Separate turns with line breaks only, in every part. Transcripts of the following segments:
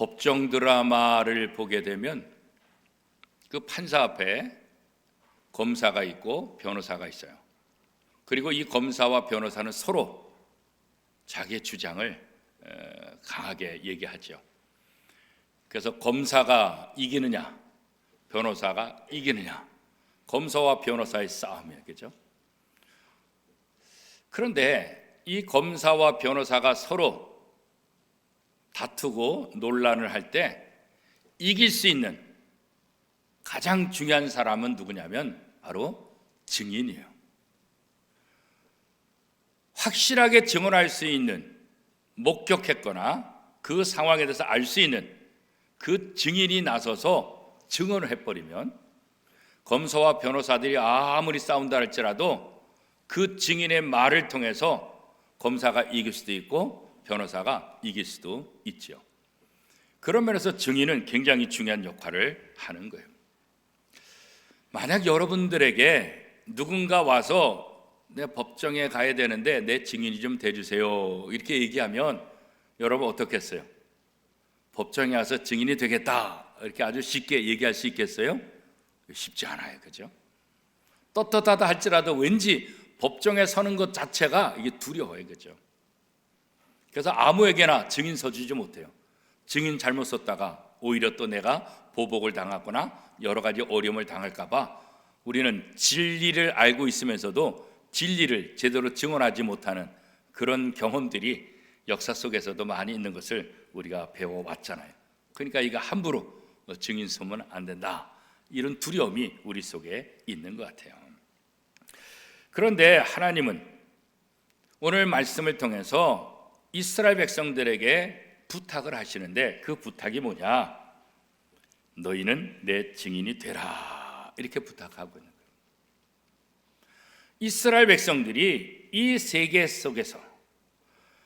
법정 드라마를 보게 되면 그 판사 앞에 검사가 있고 변호사가 있어요. 그리고 이 검사와 변호사는 서로 자기의 주장을 에, 강하게 얘기하죠. 그래서 검사가 이기느냐, 변호사가 이기느냐, 검사와 변호사의 싸움이에요, 그죠? 그런데 이 검사와 변호사가 서로 다투고 논란을 할 때 이길 수 있는 가장 중요한 사람은 누구냐면 바로 증인이에요. 확실하게 증언할 수 있는 목격했거나 그 상황에 대해서 알 수 있는 그 증인이 나서서 증언을 해버리면 검사와 변호사들이 아무리 싸운다 할지라도 그 증인의 말을 통해서 검사가 이길 수도 있고 변호사가 이길 수도 있죠. 그런 면에서 증인은 굉장히 중요한 역할을 하는 거예요. 만약 여러분들에게 누군가 와서 내 법정에 가야 되는데 내 증인이 좀 돼주세요 이렇게 얘기하면 여러분 어떻겠어요? 법정에 와서 증인이 되겠다 이렇게 아주 쉽게 얘기할 수 있겠어요? 쉽지 않아요, 그죠? 떳떳하다 할지라도 왠지 법정에 서는 것 자체가 이게 두려워요, 그죠? 그래서 아무에게나 증인 서주지 못해요. 증인 잘못 썼다가 오히려 또 내가 보복을 당하거나 여러 가지 어려움을 당할까봐 우리는 진리를 알고 있으면서도 진리를 제대로 증언하지 못하는 그런 경험들이 역사 속에서도 많이 있는 것을 우리가 배워왔잖아요. 그러니까 이거 함부로 증인 서면 안 된다. 이런 두려움이 우리 속에 있는 것 같아요. 그런데 하나님은 오늘 말씀을 통해서 이스라엘 백성들에게 부탁을 하시는데 그 부탁이 뭐냐? 너희는 내 증인이 되라. 이렇게 부탁하고 있는 거예요. 이스라엘 백성들이 이 세계 속에서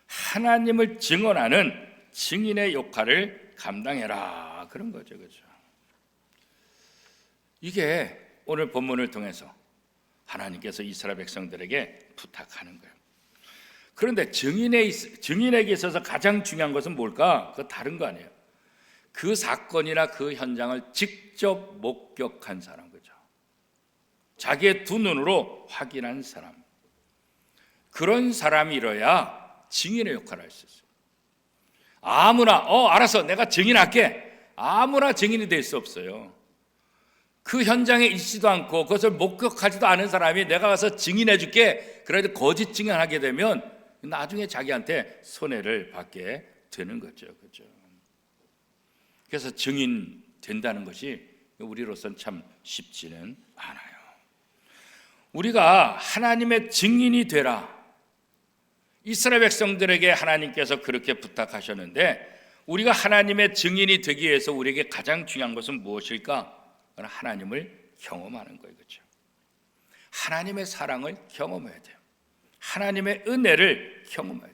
하나님을 증언하는 증인의 역할을 감당해라. 그런 거죠. 그렇죠? 이게 오늘 본문을 통해서 하나님께서 이스라엘 백성들에게 부탁하는 거예요. 그런데 증인에 증인에게 있어서 가장 중요한 것은 뭘까? 그 다른 거 아니에요. 그 사건이나 그 현장을 직접 목격한 사람 거죠. 자기의 두 눈으로 확인한 사람. 그런 사람이어야 증인의 역할을 할 수 있어요. 아무나 어 알았어 내가 증인할게. 아무나 증인이 될 수 없어요. 그 현장에 있지도 않고 그것을 목격하지도 않은 사람이 내가 가서 증인해 줄게. 그래도 거짓 증언하게 되면 나중에 자기한테 손해를 받게 되는 거죠. 그죠? 그래서 증인 된다는 것이 우리로선 참 쉽지는 않아요. 우리가 하나님의 증인이 되라. 이스라엘 백성들에게 하나님께서 그렇게 부탁하셨는데 우리가 하나님의 증인이 되기 위해서 우리에게 가장 중요한 것은 무엇일까? 하나님을 경험하는 거예요. 그렇죠? 하나님의 사랑을 경험해야 돼요. 하나님의 은혜를 경험해야.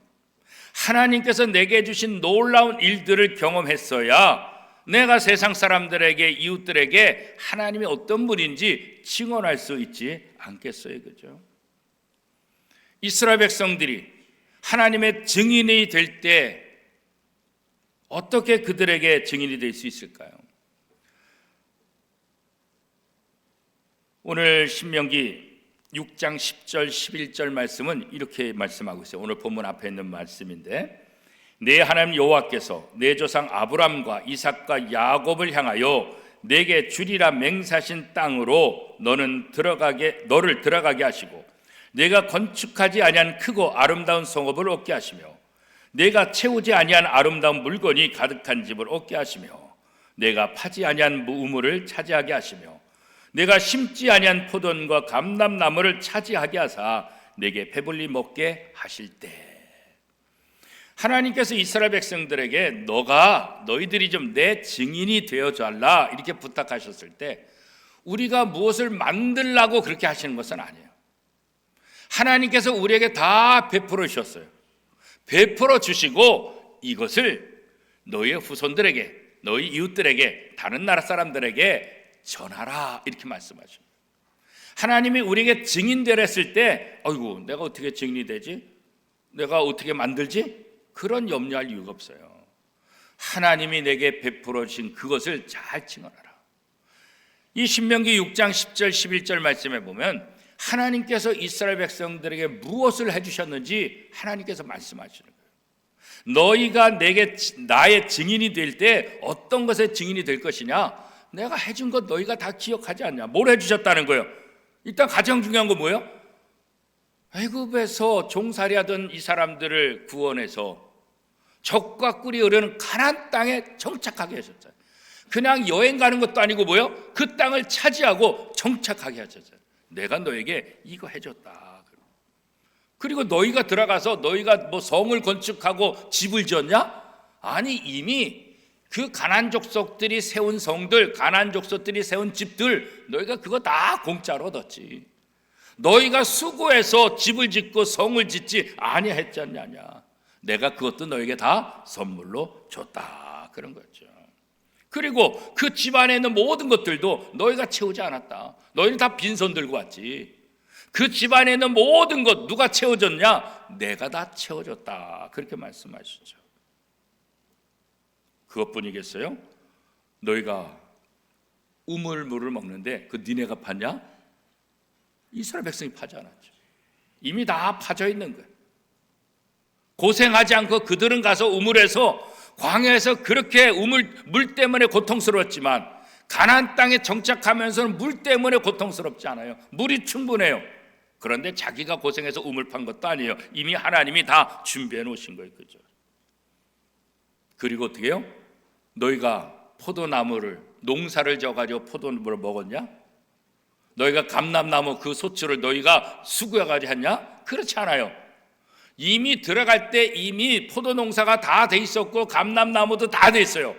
하나님께서 내게 주신 놀라운 일들을 경험했어야 내가 세상 사람들에게 이웃들에게 하나님이 어떤 분인지 증언할 수 있지 않겠어요. 그죠? 이스라엘 백성들이 하나님의 증인이 될 때 어떻게 그들에게 증인이 될 수 있을까요? 오늘 신명기 6장 10절 11절 말씀은 이렇게 말씀하고 있어요. 오늘 본문 앞에 있는 말씀인데 내 하나님 여호와께서 내 조상 아브람과 이삭과 야곱을 향하여 내게 주리라 맹사신 땅으로 너는 들어가게 너를 들어가게 하시고 내가 건축하지 아니한 크고 아름다운 성읍을 얻게 하시며 내가 채우지 아니한 아름다운 물건이 가득한 집을 얻게 하시며 내가 파지 아니한 우물을 차지하게 하시며 내가 심지 아니한 포도과 감람나무를 차지하게 하사 내게 배불리 먹게 하실 때 하나님께서 이스라엘 백성들에게 너가 너희들이 좀 내 증인이 되어 달라 이렇게 부탁하셨을 때 우리가 무엇을 만들라고 그렇게 하시는 것은 아니에요. 하나님께서 우리에게 다 베풀어 주셨어요. 베풀어 주시고 이것을 너희의 후손들에게 너희 이웃들에게 다른 나라 사람들에게 전하라 이렇게 말씀하십니다. 하나님이 우리에게 증인되라 했을 때 아이고 내가 어떻게 증인이 되지? 내가 어떻게 만들지? 그런 염려할 이유가 없어요. 하나님이 내게 베풀어 주신 그것을 잘 증언하라. 이 신명기 6장 10절 11절 말씀에 보면 하나님께서 이스라엘 백성들에게 무엇을 해 주셨는지 하나님께서 말씀하시는 거예요. 너희가 내게 나의 증인이 될 때 어떤 것의 증인이 될 것이냐? 내가 해준 것 너희가 다 기억하지 않냐? 뭘 해주셨다는 거예요? 일단 가장 중요한 거 뭐예요? 애굽에서 종살이하던 이 사람들을 구원해서 적과 꿀이 흐르는 가나안 땅에 정착하게 하셨어요. 그냥 여행 가는 것도 아니고 뭐요? 그 땅을 차지하고 정착하게 하셨어요. 내가 너에게 이거 해줬다. 그리고 너희가 들어가서 너희가 뭐 성을 건축하고 집을 지었냐? 아니 이미 그 가난 족속들이 세운 성들, 가난 족속들이 세운 집들 너희가 그거 다 공짜로 얻었지. 너희가 수고해서 집을 짓고 성을 짓지 아니했잖냐. 내가 그것도 너에게 다 선물로 줬다. 그런 거죠. 그리고 그 집안에 있는 모든 것들도 너희가 채우지 않았다. 너희는 다 빈손 들고 왔지. 그 집안에 있는 모든 것 누가 채워줬냐? 내가 다 채워줬다. 그렇게 말씀하시죠. 그것뿐이겠어요? 너희가 우물물을 먹는데 그 니네가 팠냐? 이스라엘 백성이 파지 않았죠. 이미 다 파져 있는 거예요. 고생하지 않고 그들은 가서 우물에서 광야에서 그렇게 우물 물 때문에 고통스러웠지만 가나안 땅에 정착하면서는 물 때문에 고통스럽지 않아요. 물이 충분해요. 그런데 자기가 고생해서 우물 판 것도 아니에요. 이미 하나님이 다 준비해 놓으신 거예요. 그죠? 그리고 어떻게 해요? 너희가 포도나무를 농사를 져가지고 포도나무를 먹었냐? 너희가 감람나무 그 소출을 너희가 수구해가지고 했냐? 그렇지 않아요. 이미 들어갈 때 이미 포도 농사가 다 돼 있었고 감람나무도 다 돼 있어요.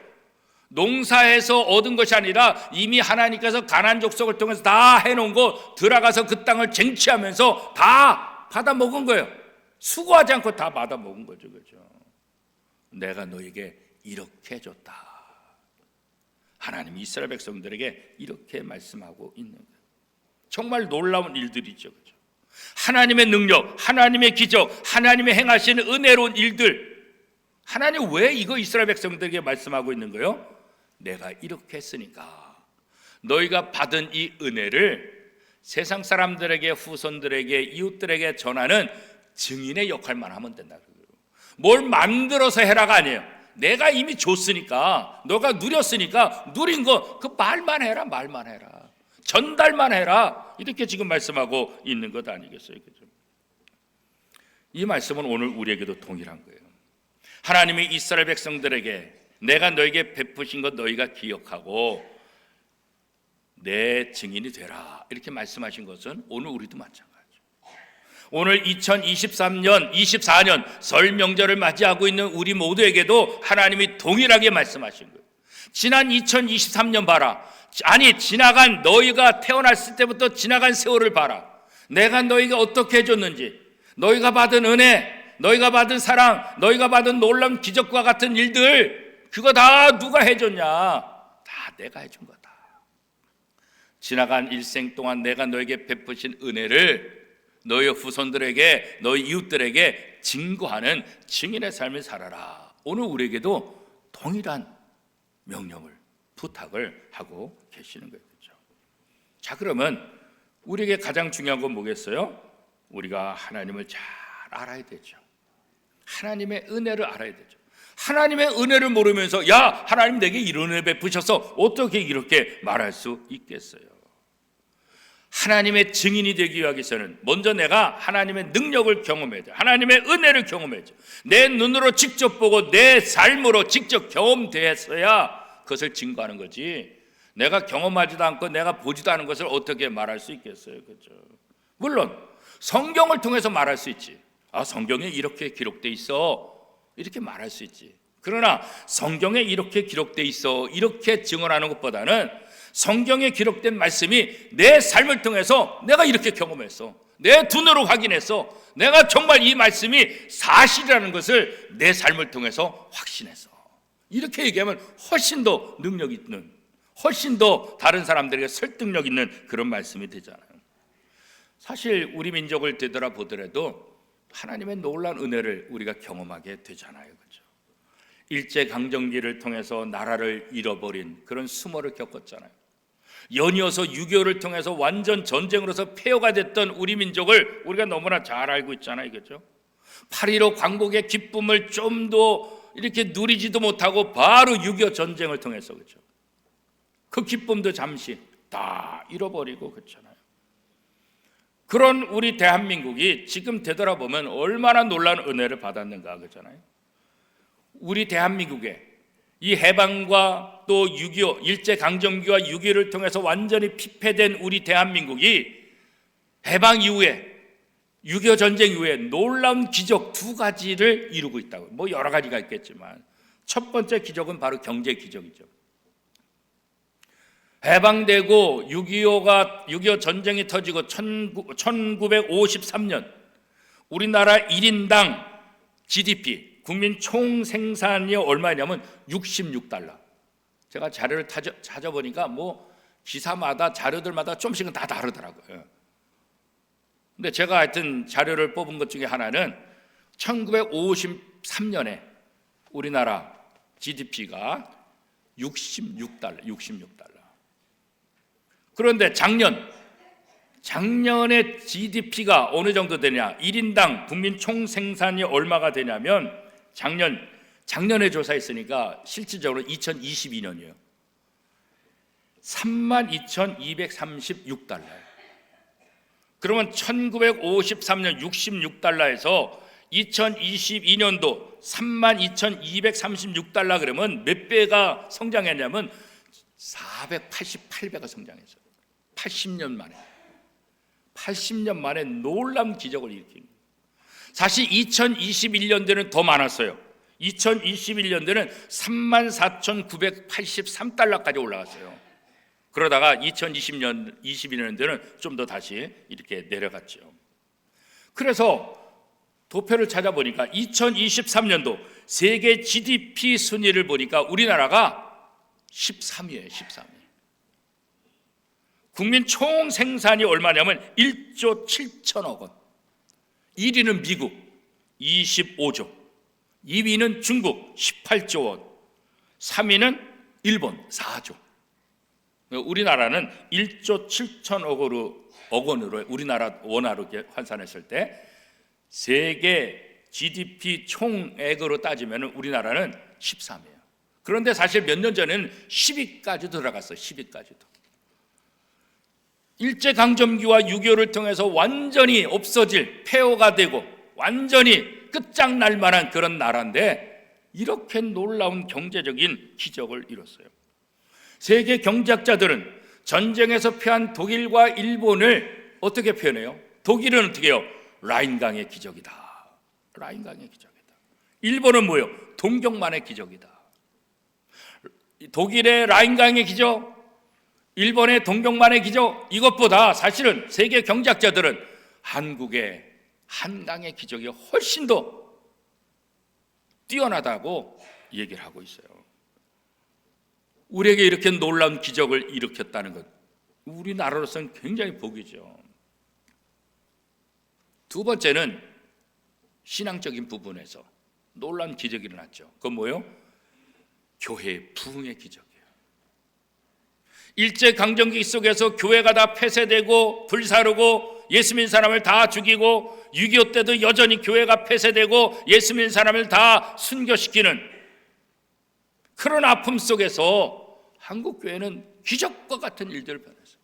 농사에서 얻은 것이 아니라 이미 하나님께서 가난 족속을 통해서 다 해놓은 거 들어가서 그 땅을 쟁취하면서 다 받아 먹은 거예요. 수고하지 않고 다 받아 먹은 거죠, 그죠? 내가 너에게 이렇게 줬다. 하나님이 이스라엘 백성들에게 이렇게 말씀하고 있는 거예요. 정말 놀라운 일들이죠, 그죠? 하나님의 능력, 하나님의 기적, 하나님의 행하시는 은혜로운 일들. 하나님 왜 이거 이스라엘 백성들에게 말씀하고 있는 거예요? 내가 이렇게 했으니까 너희가 받은 이 은혜를 세상 사람들에게 후손들에게 이웃들에게 전하는 증인의 역할만 하면 된다. 뭘 만들어서 해라가 아니에요. 내가 이미 줬으니까 너가 누렸으니까 누린 거 그 말만 해라 말만 해라 전달만 해라 이렇게 지금 말씀하고 있는 것 아니겠어요, 그죠? 이 말씀은 오늘 우리에게도 동일한 거예요. 하나님이 이스라엘 백성들에게 내가 너에게 베푸신 것 너희가 기억하고 내 증인이 되라 이렇게 말씀하신 것은 오늘 우리도 마찬가지죠. 오늘 2023년, 24년 설 명절을 맞이하고 있는 우리 모두에게도 하나님이 동일하게 말씀하신 거예요. 지난 2023년 봐라. 아니 지나간 너희가 태어났을 때부터 지나간 세월을 봐라. 내가 너희가 어떻게 해줬는지, 너희가 받은 은혜, 너희가 받은 사랑, 너희가 받은 놀라운 기적과 같은 일들, 그거 다 누가 해줬냐? 다 내가 해준 거다. 지나간 일생 동안 내가 너에게 베푸신 은혜를 너희 후손들에게, 너희 이웃들에게 증거하는 증인의 삶을 살아라. 오늘 우리에게도 동일한 명령을 부탁을 하고 계시는 거예요. 그렇죠? 자, 그러면 우리에게 가장 중요한 건 뭐겠어요? 우리가 하나님을 잘 알아야 되죠. 하나님의 은혜를 알아야 되죠. 하나님의 은혜를 모르면서 야, 하나님 내게 이런 은혜 베푸셔서 어떻게 이렇게 말할 수 있겠어요? 하나님의 증인이 되기 위해서는 먼저 내가 하나님의 능력을 경험해야 돼. 하나님의 은혜를 경험해야 돼. 내 눈으로 직접 보고 내 삶으로 직접 경험되었어야 그것을 증거하는 거지. 내가 경험하지도 않고 내가 보지도 않은 것을 어떻게 말할 수 있겠어요? 그렇죠? 물론 성경을 통해서 말할 수 있지. 아, 성경에 이렇게 기록돼 있어. 이렇게 말할 수 있지. 그러나 성경에 이렇게 기록돼 있어. 이렇게 증언하는 것보다는 성경에 기록된 말씀이 내 삶을 통해서 내가 이렇게 경험했어. 내 눈으로 확인했어. 내가 정말 이 말씀이 사실이라는 것을 내 삶을 통해서 확신했어. 이렇게 얘기하면 훨씬 더 능력 있는, 훨씬 더 다른 사람들에게 설득력 있는 그런 말씀이 되잖아요. 사실 우리 민족을 되돌아보더라도 하나님의 놀라운 은혜를 우리가 경험하게 되잖아요. 그렇죠? 일제 강점기를 통해서 나라를 잃어버린 그런 수모를 겪었잖아요. 연이어서 6.25를 통해서 완전 전쟁으로서 폐허가 됐던 우리 민족을 우리가 너무나 잘 알고 있잖아요. 그죠? 8.15 광복의 기쁨을 좀 더 이렇게 누리지도 못하고 바로 6.25 전쟁을 통해서 그죠? 그 기쁨도 잠시 다 잃어버리고 그렇잖아요. 그런 우리 대한민국이 지금 되돌아보면 얼마나 놀라운 은혜를 받았는가 그잖아요. 우리 대한민국에 이 해방과 또 6.25 일제 강점기와 6.25를 통해서 완전히 피폐된 우리 대한민국이 해방 이후에 6.25 전쟁 이후에 놀라운 기적 두 가지를 이루고 있다고. 뭐 여러 가지가 있겠지만 첫 번째 기적은 바로 경제 기적이죠. 해방되고 6.25가 6.25 전쟁이 터지고 1953년 우리나라 1인당 GDP 국민 총 생산이 얼마냐면 66달러. 제가 자료를 찾아, 찾아보니까 뭐 기사마다 자료들마다 좀씩은 다 다르더라고요. 근데 제가 하여튼 자료를 뽑은 것 중에 하나는 1953년에 우리나라 GDP가 66달러, 66달러. 그런데 작년 작년에 GDP가 어느 정도 되냐? 1인당 국민 총 생산이 얼마가 되냐면 작년 작년에 조사했으니까 실질적으로 2022년이에요. 32,236달러예요. 그러면 1953년 66달러에서 2022년도 32,236달러 그러면 몇 배가 성장했냐면 488배가 성장했어요. 80년 만에. 80년 만에 놀라운 기적을 일으킨. 사실 2021년도는 더 많았어요. 2021년도는 34,983달러까지 올라갔어요. 그러다가 2020년 21년도는 좀 더 다시 이렇게 내려갔죠. 그래서 도표를 찾아보니까 2023년도 세계 GDP 순위를 보니까 우리나라가 13위예요, 13위. 국민 총 생산이 얼마냐면 1조 7천억 원. 1위는 미국 25조. 2위는 중국 18조 원. 3위는 일본 4조. 우리나라는 1조 7천억으로 억 원으로 우리나라 원화로 환산했을 때 세계 GDP 총액으로 따지면 우리나라는 13위예요. 그런데 사실 몇 년 전에는 10위까지 들어갔어요. 10위까지도. 일제 강점기와 6.25를 통해서 완전히 없어질 폐허가 되고 완전히 끝장날 만한 그런 나라인데 이렇게 놀라운 경제적인 기적을 이뤘어요. 세계 경제학자들은 전쟁에서 패한 독일과 일본을 어떻게 표현해요? 독일은 어떻게 해요? 라인강의 기적이다. 라인강의 기적이다. 일본은 뭐예요? 동경만의 기적이다. 독일의 라인강의 기적, 일본의 동경만의 기적 이것보다 사실은 세계 경제학자들은 한국의 한강의 기적이 훨씬 더 뛰어나다고 얘기를 하고 있어요. 우리에게 이렇게 놀라운 기적을 일으켰다는 것, 우리나라로서는 굉장히 복이죠. 두 번째는 신앙적인 부분에서 놀라운 기적이 일어났죠. 그건 뭐요? 교회의 부흥의 기적이에요. 일제 강점기 속에서 교회가 다 폐쇄되고 불사르고 예수 믿는 사람을 다 죽이고 6.25 때도 여전히 교회가 폐쇄되고 예수 믿는 사람을 다 순교시키는 그런 아픔 속에서 한국 교회는 기적과 같은 일들을 벌였어요.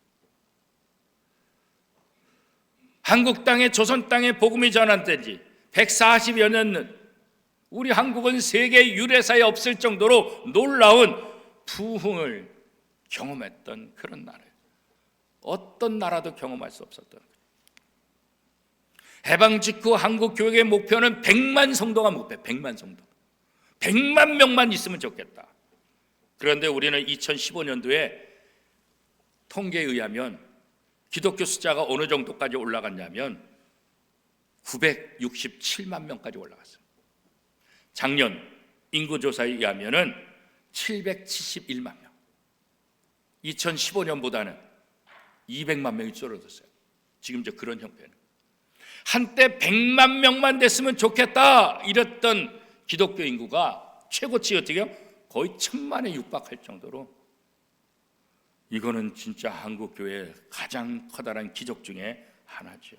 한국 땅에 조선 땅에 복음이 전환된 지 140여 년은 우리 한국은 세계 유래사에 없을 정도로 놀라운 부흥을 경험했던 그런 나라예요. 어떤 나라도 경험할 수 없었던. 해방 직후 한국 교육의 목표는 100만 성도가 목표, 100만 성도. 100만 명만 있으면 좋겠다. 그런데 우리는 2015년도에 통계에 의하면 기독교 숫자가 어느 정도까지 올라갔냐면 967만 명까지 올라갔어요. 작년 인구조사에 의하면은 771만 명. 2015년보다는 200만 명이 줄어들었어요. 지금 저 그런 형태는. 한때 100만 명만 됐으면 좋겠다 이랬던 기독교 인구가 최고치 어떻게 요? 거의 천만에 육박할 정도로 이거는 진짜 한국 교회의 가장 커다란 기적 중에 하나죠.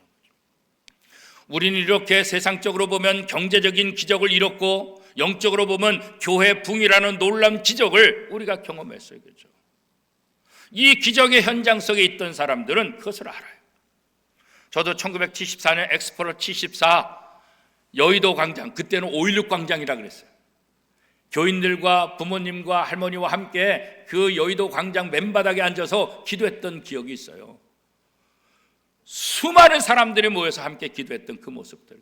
우리는 이렇게 세상적으로 보면 경제적인 기적을 이뤘고 영적으로 보면 교회 붕이라는 놀라운 기적을 우리가 경험했어요. 그죠? 이 기적의 현장 속에 있던 사람들은 그것을 알아요. 저도 1974년 엑스포로 74 여의도 광장, 그때는 5.16 광장이라 그랬어요. 교인들과 부모님과 할머니와 함께 그 여의도 광장 맨바닥에 앉아서 기도했던 기억이 있어요. 수많은 사람들이 모여서 함께 기도했던 그 모습들.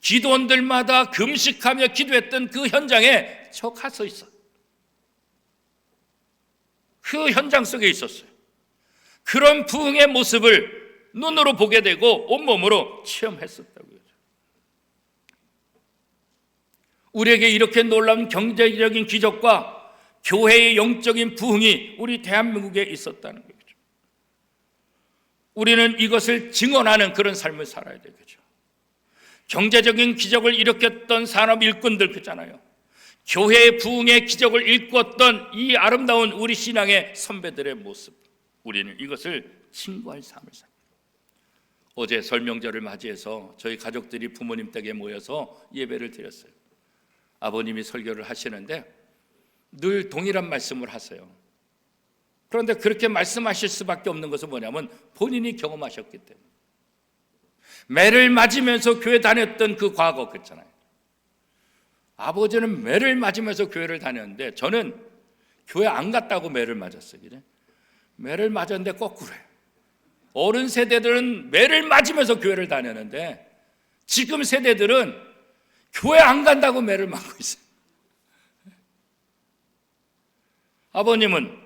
기도원들마다 금식하며 기도했던 그 현장에 저 가서 있어. 그 현장 속에 있었어요. 그런 부흥의 모습을 눈으로 보게 되고 온몸으로 체험했었다고요. 우리에게 이렇게 놀라운 경제적인 기적과 교회의 영적인 부흥이 우리 대한민국에 있었다는 거죠. 우리는 이것을 증언하는 그런 삶을 살아야 되겠죠. 경제적인 기적을 일으켰던 산업 일꾼들 그잖아요. 교회의 부흥의 기적을 일궜던 이 아름다운 우리 신앙의 선배들의 모습. 우리는 이것을 친구할 삶을 삽니다. 어제 설명절을 맞이해서 저희 가족들이 부모님 댁에 모여서 예배를 드렸어요. 아버님이 설교를 하시는데 늘 동일한 말씀을 하세요. 그런데 그렇게 말씀하실 수밖에 없는 것은 뭐냐면 본인이 경험하셨기 때문에. 매를 맞으면서 교회 다녔던 그 과거 그렇잖아요. 아버지는 매를 맞으면서 교회를 다녔는데 저는 교회 안 갔다고 매를 맞았어요. 그래? 매를 맞았는데 거꾸로요. 어른 세대들은 매를 맞으면서 교회를 다녔는데 지금 세대들은 교회 안 간다고 매를 맞고 있어요. 아버님은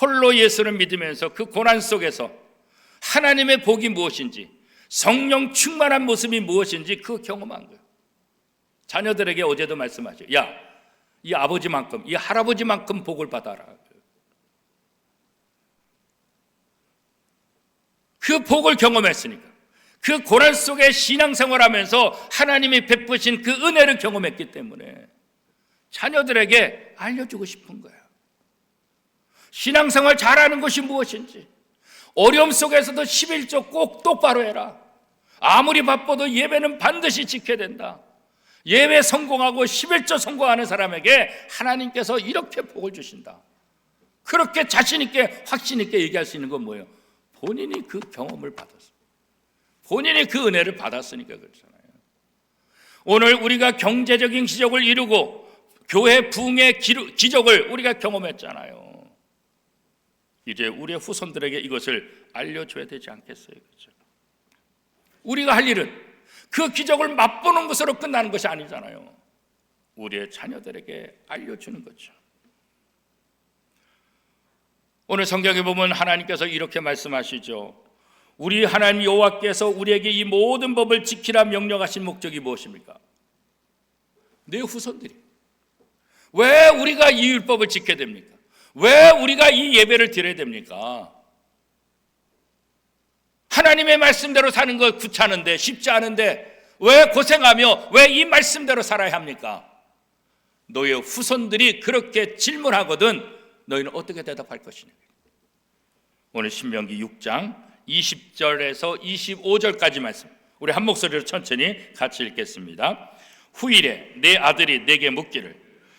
홀로 예수를 믿으면서 그 고난 속에서 하나님의 복이 무엇인지 성령 충만한 모습이 무엇인지 그 경험한 거예요. 자녀들에게 어제도 말씀하죠. 야, 이 아버지만큼, 이 할아버지만큼 복을 받아라. 그 복을 경험했으니까. 그 고난 속에 신앙생활 하면서 하나님이 베푸신 그 은혜를 경험했기 때문에 자녀들에게 알려주고 싶은 거예요. 신앙생활 잘하는 것이 무엇인지, 어려움 속에서도 11조 꼭 똑바로 해라. 아무리 바빠도 예배는 반드시 지켜야 된다. 예배 성공하고 11조 성공하는 사람에게 하나님께서 이렇게 복을 주신다. 그렇게 자신있게, 확신있게 얘기할 수 있는 건 뭐예요? 본인이 그 경험을 받았어. 본인이 그 은혜를 받았으니까 그렇잖아요. 오늘 우리가 경제적인 기적을 이루고 교회 부흥의 기적을 우리가 경험했잖아요. 이제 우리의 후손들에게 이것을 알려줘야 되지 않겠어요? 그렇죠? 우리가 할 일은 그 기적을 맛보는 것으로 끝나는 것이 아니잖아요. 우리의 자녀들에게 알려주는 거죠. 오늘 성경에 보면 하나님께서 이렇게 말씀하시죠. 우리 하나님 여호와께서 우리에게 이 모든 법을 지키라 명령하신 목적이 무엇입니까? 내 후손들이. 왜 우리가 이 율법을 지켜야 됩니까? 왜 우리가 이 예배를 드려야 됩니까? 하나님의 말씀대로 사는 거 귀찮은데 쉽지 않은데 왜 고생하며 왜 이 말씀대로 살아야 합니까? 너의 후손들이 그렇게 질문하거든 너희는 어떻게 대답할 것이냐? 오늘 신명기 6장 20절에서 25절까지 말씀. 우리 한 목소리로 천천히 같이 읽겠습니다. 후일에 내 아들이 내게 묻기를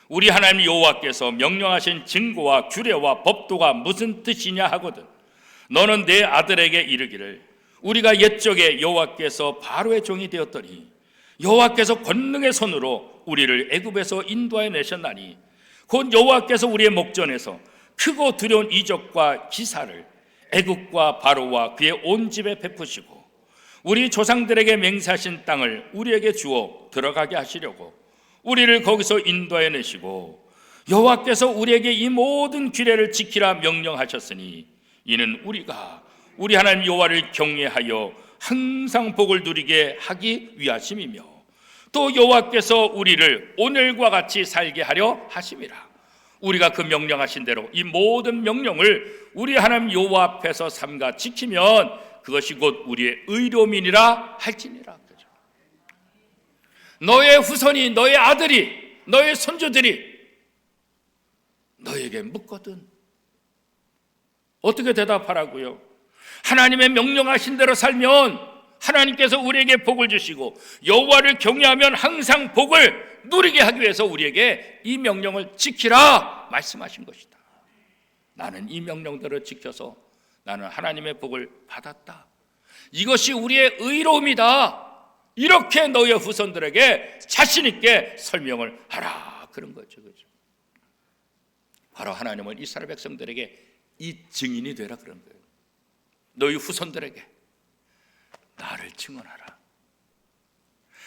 우리 하나님 여호와께서 명령하신 증거와 규례와 법도가 무슨 뜻이냐 하거든. 너는 내 아들에게 이르기를 우리가 옛적에 여호와께서 바로의 종이 되었더니 여호와께서 권능의 손으로 우리를 애굽에서 인도하여 내셨나니 곧 여호와께서 우리의 목전에서 크고 두려운 이적과 기사를 애국과 바로와 그의 온 집에 베푸시고 우리 조상들에게 맹세하신 땅을 우리에게 주어 들어가게 하시려고 우리를 거기서 인도해 내시고 여호와께서 우리에게 이 모든 규례를 지키라 명령하셨으니 이는 우리가 우리 하나님 여호와를 경외하여 항상 복을 누리게 하기 위하심이며 또 여호와께서 우리를 오늘과 같이 살게 하려 하심이라 우리가 그 명령하신 대로 이 모든 명령을 우리 하나님 여호와 앞에서 삼가 지키면 그것이 곧 우리의 의로민이라 할지니라. 그죠? 너의 후손이 너의 아들이 너의 손주들이 너에게 묻거든 어떻게 대답하라고요? 하나님의 명령하신 대로 살면 하나님께서 우리에게 복을 주시고 여호와를 경외하면 항상 복을 누리게 하기 위해서 우리에게 이 명령을 지키라 말씀하신 것이다. 나는 이 명령대로 지켜서 나는 하나님의 복을 받았다. 이것이 우리의 의로움이다. 이렇게 너의 후손들에게 자신 있게 설명을 하라 그런 거죠. 그죠? 바로 하나님은 이스라엘 백성들에게 이 증인이 되라 그런 거예요. 너희 후손들에게 나를 증언하라.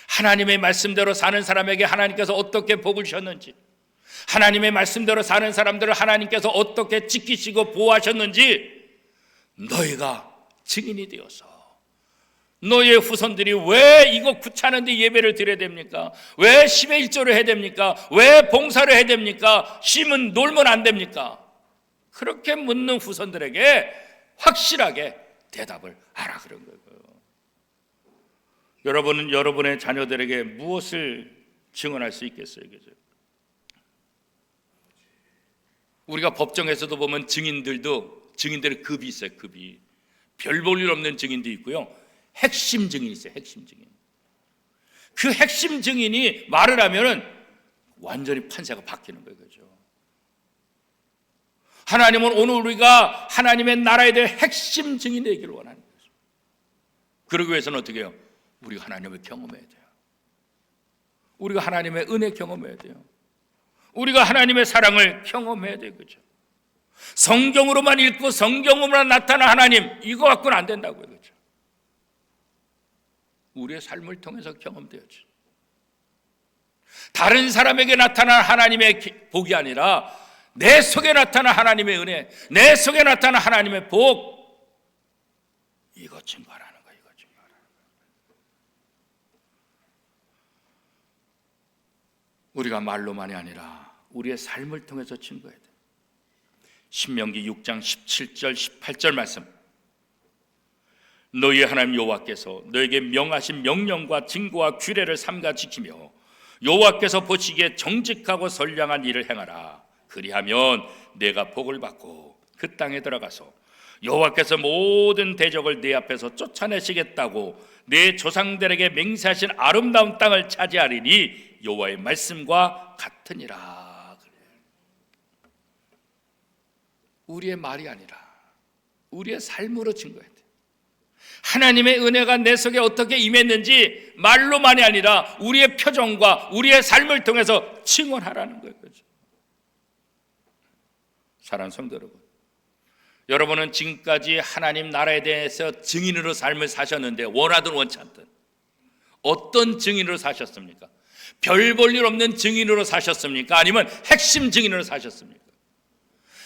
하나님의 말씀대로 사는 사람에게 하나님께서 어떻게 복을 주셨는지, 하나님의 말씀대로 사는 사람들을 하나님께서 어떻게 지키시고 보호하셨는지, 너희가 증인이 되어서 너희의 후손들이 왜 이거 구차는데 예배를 드려야 됩니까? 왜 10의 1조를 해야 됩니까? 왜 봉사를 해야 됩니까? 심은 놀면 안 됩니까? 그렇게 묻는 후손들에게 확실하게 대답을 하라 그런 거예요. 여러분은 여러분의 자녀들에게 무엇을 증언할 수 있겠어요? 그죠? 우리가 법정에서도 보면 증인들도 증인들의 급이 있어요. 급이 별 볼 일 없는 증인도 있고요. 핵심 증인이 있어요. 핵심 증인. 그 핵심 증인이 말을 하면은 완전히 판세가 바뀌는 거예요. 그죠? 하나님은 오늘 우리가 하나님의 나라에 대해 핵심 증인이 되기를 원하는 거죠. 그러기 위해서는 어떻게 해요? 우리가 하나님을 경험해야 돼요. 우리가 하나님의 은혜 경험해야 돼요. 우리가 하나님의 사랑을 경험해야 돼요. 그죠? 성경으로만 읽고 성경으로만 나타난 하나님, 이거 갖고는 안 된다고요. 그죠? 우리의 삶을 통해서 경험되었죠. 다른 사람에게 나타난 하나님의 복이 아니라 내 속에 나타난 하나님의 은혜, 내 속에 나타난 하나님의 복, 이거 증거하라는 거예요. 이거 증거하라는 거예요. 우리가 말로만이 아니라 우리의 삶을 통해서 증거해야 돼. 신명기 6장 17절 18절 말씀. 너희의 하나님 여호와께서 너에게 명하신 명령과 증거와 규례를 삼가 지키며 여호와께서 보시기에 정직하고 선량한 일을 행하라. 그리하면 내가 복을 받고 그 땅에 들어가서 여호와께서 모든 대적을 내 앞에서 쫓아내시겠다고 내 조상들에게 맹세하신 아름다운 땅을 차지하리니 여호와의 말씀과 같으니라. 우리의 말이 아니라 우리의 삶으로 증거해야 돼. 하나님의 은혜가 내 속에 어떻게 임했는지 말로만이 아니라 우리의 표정과 우리의 삶을 통해서 증언하라는 거예요. 사랑하는 성도 여러분. 여러분은 지금까지 하나님 나라에 대해서 증인으로 삶을 사셨는데 원하든 원치 않든 어떤 증인으로 사셨습니까? 별 볼 일 없는 증인으로 사셨습니까? 아니면 핵심 증인으로 사셨습니까?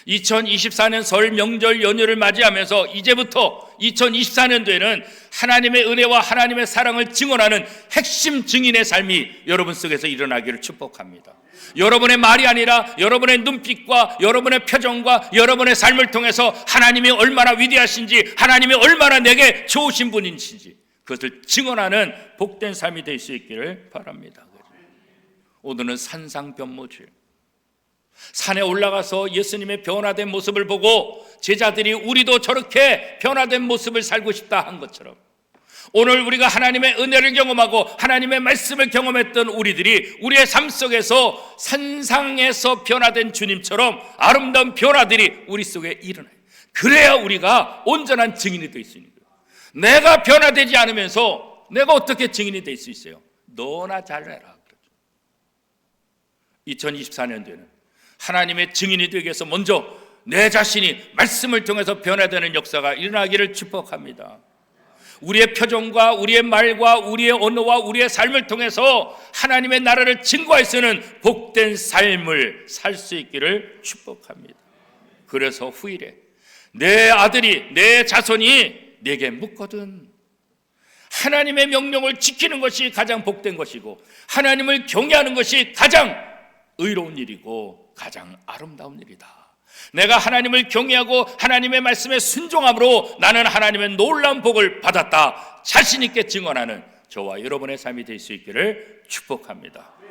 2024년 설 명절 연휴를 맞이하면서 이제부터 2024년도에는 하나님의 은혜와 하나님의 사랑을 증언하는 핵심 증인의 삶이 여러분 속에서 일어나기를 축복합니다. 여러분의 말이 아니라 여러분의 눈빛과 여러분의 표정과 여러분의 삶을 통해서 하나님이 얼마나 위대하신지 하나님이 얼마나 내게 좋으신 분인지 그것을 증언하는 복된 삶이 될 수 있기를 바랍니다. 오늘은 산상변모주일 산에 올라가서 예수님의 변화된 모습을 보고 제자들이 우리도 저렇게 변화된 모습을 살고 싶다 한 것처럼 오늘 우리가 하나님의 은혜를 경험하고 하나님의 말씀을 경험했던 우리들이 우리의 삶 속에서 산상에서 변화된 주님처럼 아름다운 변화들이 우리 속에 일어나요. 그래야 우리가 온전한 증인이 될 수 있는 거예요. 내가 변화되지 않으면서 내가 어떻게 증인이 될 수 있어요? 너나 잘해라. 2024년도에는 하나님의 증인이 되기 위해서 먼저 내 자신이 말씀을 통해서 변화되는 역사가 일어나기를 축복합니다. 우리의 표정과 우리의 말과 우리의 언어와 우리의 삶을 통해서 하나님의 나라를 증거할 수 있는 복된 삶을 살 수 있기를 축복합니다. 그래서 후일에 내 아들이 내 자손이 내게 묻거든 하나님의 명령을 지키는 것이 가장 복된 것이고 하나님을 경외하는 것이 가장 의로운 일이고 가장 아름다운 일이다. 내가 하나님을 경외하고 하나님의 말씀에 순종함으로 나는 하나님의 놀라운 복을 받았다. 자신 있게 증언하는 저와 여러분의 삶이 될 수 있기를 축복합니다.